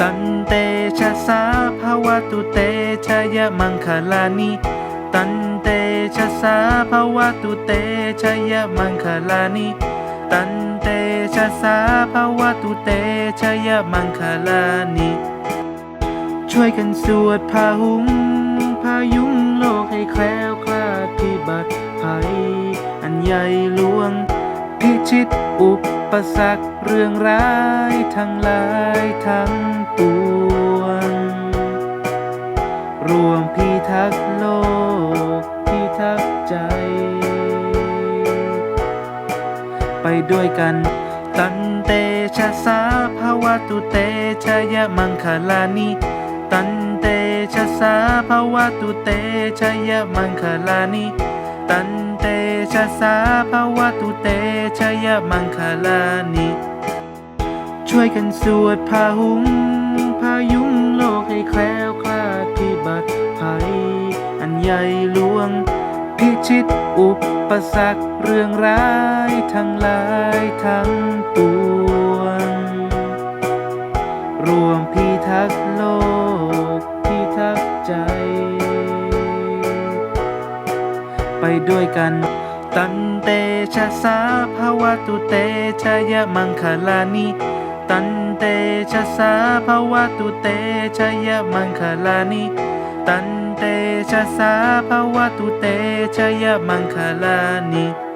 ตันเตชะสาภาวะตุเตชะยะมังคลานิตันเตชะสาภาวะตุเตชะยะมังคลานิตันเตชะสาภาวะตุเตชะยะมังคลานิช่วยกันสวดพาหุงพายุงโลกให้แคล้วคลาดพิบัติภัยอันใหญ่หลวง พิชิตอุป สรรคเรื่องร้ายทั้งหลายทั้งปวง รวมพิทักษ์โลกพิทักษ์ใจ ไปด้วยกันตันเตชะสาภาวะตุเตชะยะมังคลานิตันเตชะสาภาวะตุเตชะยะมังคลานิตัน ชะสาภาวะตุเตชะยะมังคลานิช่วยกันสวดพาหุง พายุงโลกให้แคล้วคลาดพิบัติภัย อันใหญ่หลวง พิชิตอุปสรรคเรื่องร้ายทั้งหลายทั้งปวง รวมพิทักษ์โลก พิทักษ์ใจ ไปด้วยกัน ตันเตชะสาภาวะตุเตชะยะมังคลานิตันเตชะสาภาวะตุเตชะยะมังคลานิตันเตชะสาภาวะตุเตชะยะมังคลานิ